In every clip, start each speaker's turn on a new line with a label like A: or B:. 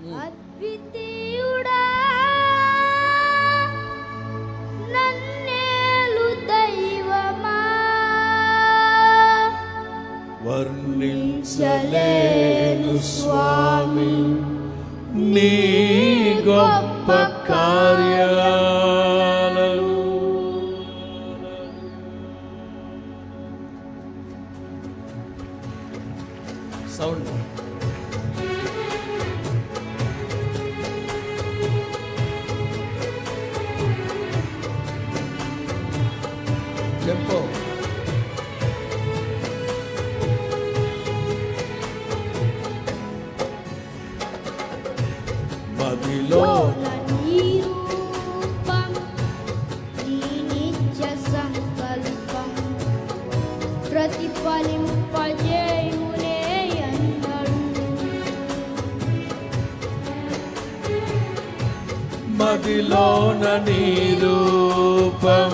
A: అద్వితీయుడా నన్నేలు దైవమా?
B: వర్ణించలేను స్వామి నీ గొప్ప కార్యాలను. సౌండ్.
A: సంకల్పం. ప్రతిఫలింపజేయునే అన్నడు
B: మదిలోన నీ రూపం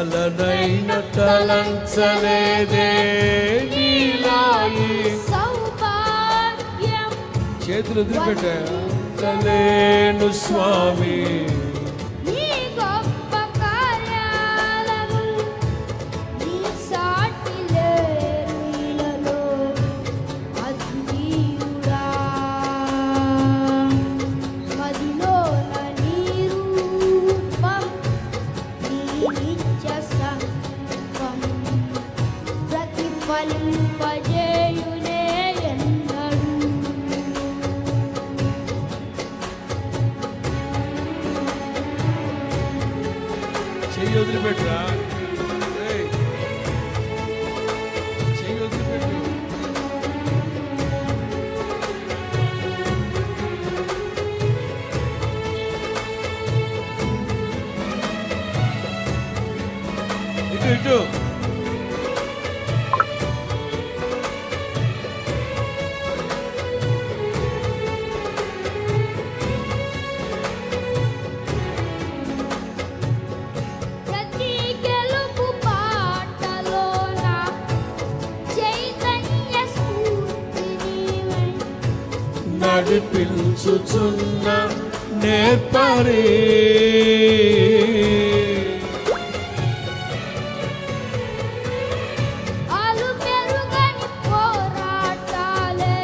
B: కలనైన తలంచలేదే నీలాయి చేతులు వదిలిపెట్టలేను స్వామి.
A: Duke.
B: నడిపించుచున్న
A: పోరాటాలే.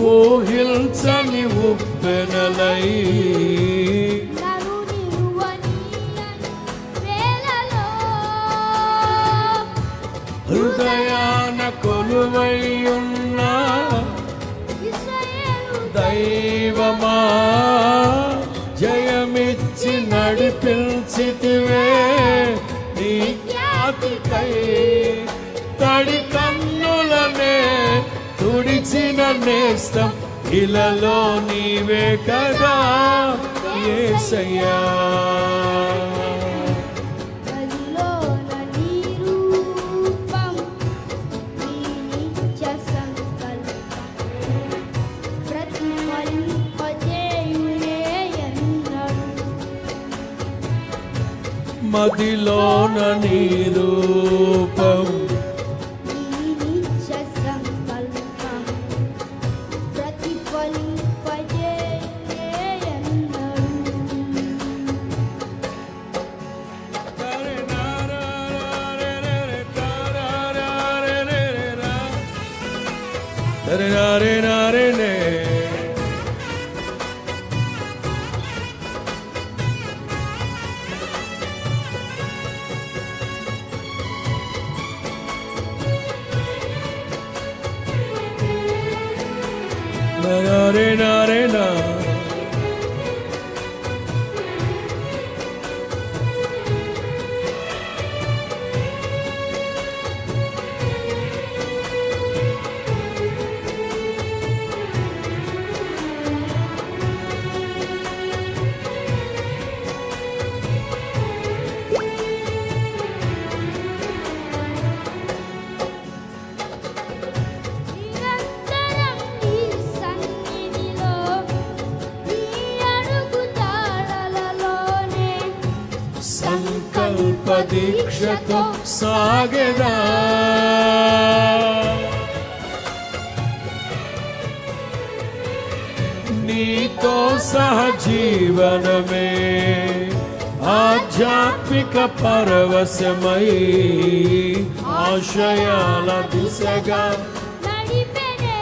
B: ఊహించని ఉప్పెనలై. హృదయాన కొలువై ఉన్న నేస్తం ఇలలో నీవే కదా ఏసయ్యా. మదిలోన నీ రూపం Re ra re ra re ne. Na na re na re na. దీక్షతో సాగెదా. నీతో సహజీవనమే ఆధ్యాత్మిక పరవశమై ఆశయాల దిశగా
A: నడిపెనే.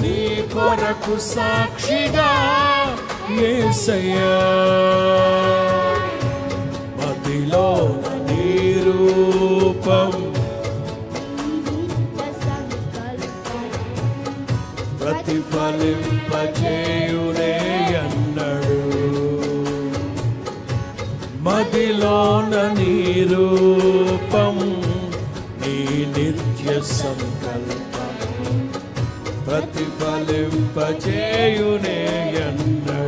A: నీ
B: కొరకు సాక్షిగా యేసయ్యా మదిలో చేయుడే అన్నాడు. మదిలోన నీ రూపం నీ నిత్య సంకల్పం ప్రతిఫలింపచేయునే అన్నాడు.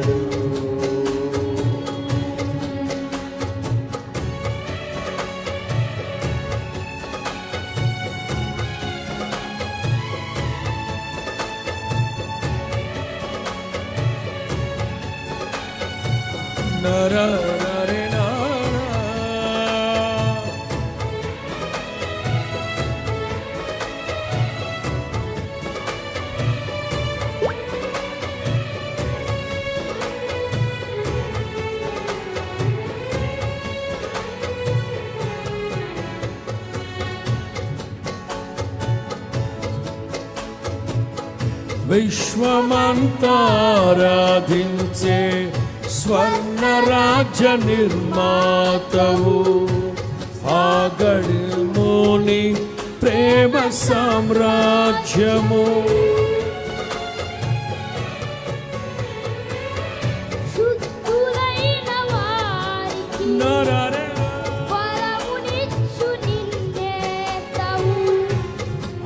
B: विश्वमन्ताराधिं चे స్వర్ణ రాజ్య నిర్మాతవు ఆగడిమోని ప్రేమ సామ్రాజ్యము.
A: శుద్ధులైన వారికి
B: నరరే.
A: వరమునిచ్చు నిన్నేతవు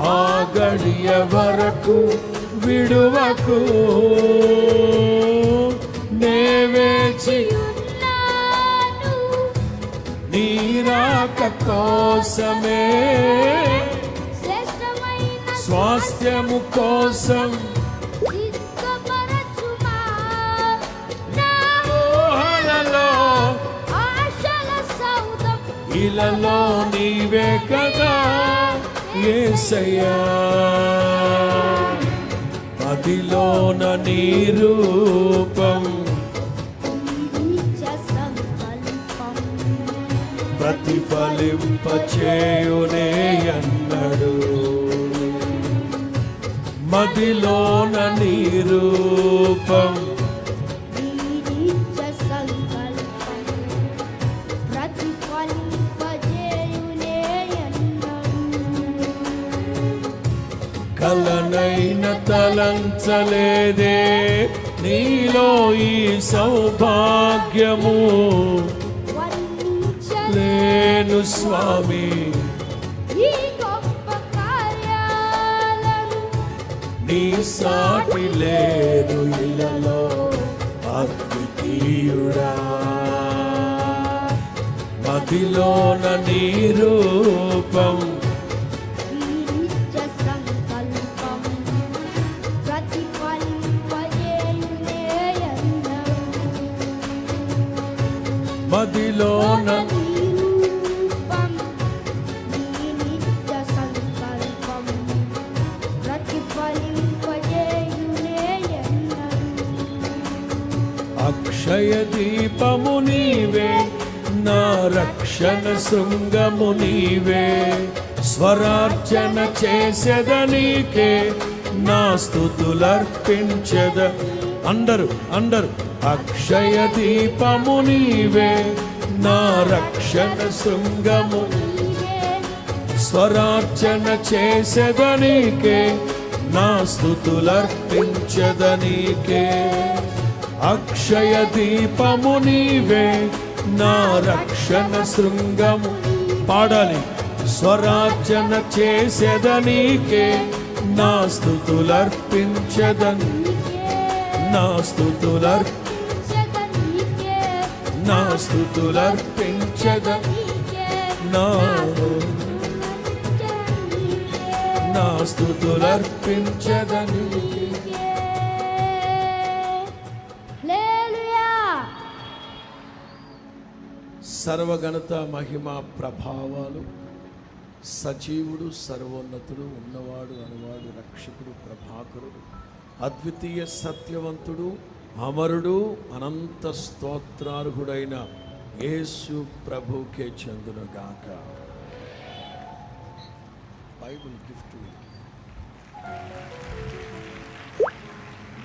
B: ఆ గడియ వరకు విడువకు. కోసమే స్వాస్థ్యము కోసం ఇలలో నీవే కదా ఏసయ్యా. మదిలోన నీ రూపం. ప్రతిఫలింపచేయునే అన్నడు. మదిలోన
A: నిరూపం.
B: కలనైన తలంచలేదే. నీలో ఈ సౌభాగ్యము. లేను స్వామి. నీ సాటి లేదు ఇలలో అద్వితీయుడా మదిలోన నీ రూపం మదిలోన అక్షయ దీపము నీవే నా రక్షణ శృంగము నీవే. స్వరార్చన చేసెద నీకే నా స్థుతులర్పించద. అందరు అందరు అక్షయ దీపము నీవే నా రక్షణ శృంగము స్వరార్చన చేసేదనీకే నా స్థుతులర్పించదనీకే అక్షయ దీపము నీవే నా రక్షణ శృంగము. పాడాలి. స్వరార్చన చేసేదనీకే నా స్థుతులర్పించదని. నా స్థుతులర్ నా స్థుతులర్పించద. నా నా స్థుతులర్పించదని సర్వగణత మహిమ ప్రభావాలు. సజీవుడు సర్వోన్నతుడు ఉన్నవాడు అనువాడు రక్షకుడు ప్రభాకరుడు అద్వితీయ సత్యవంతుడు అమరుడు అనంత స్తోత్రార్హుడైన యేసు ప్రభుకే చెందునుగాక. Bible gift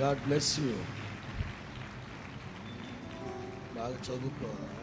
B: God bless you. బాగా చదువుకోవాలి.